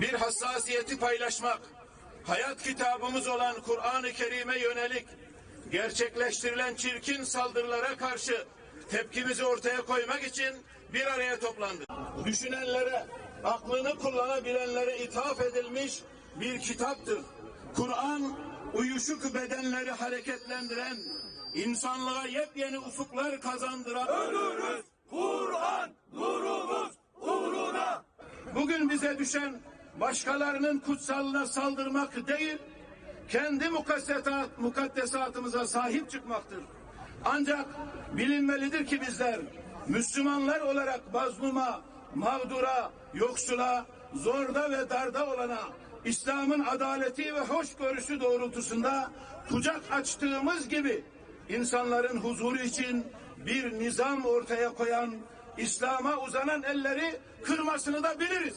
bir hassasiyeti paylaşmak, hayat kitabımız olan Kur'an-ı Kerim'e yönelik gerçekleştirilen çirkin saldırılara karşı tepkimizi ortaya koymak için bir araya toplandık. Düşünenlere, aklını kullanabilenlere ithaf edilmiş bir kitaptır. Kur'an uyuşuk bedenleri hareketlendiren, insanlığa yepyeni ufuklar kazandıran Ölürüz Kur'an nurumuz uğruna. Bugün bize düşen başkalarının kutsalına saldırmak değil, kendi mukaddesat, mukaddesatımıza sahip çıkmaktır. Ancak bilinmelidir ki bizler Müslümanlar olarak mazluma, mağdura, yoksula, zorda ve darda olana İslam'ın adaleti ve hoşgörüsü doğrultusunda kucak açtığımız gibi insanların huzuru için bir nizam ortaya koyan İslam'a uzanan elleri kırmasını da biliriz.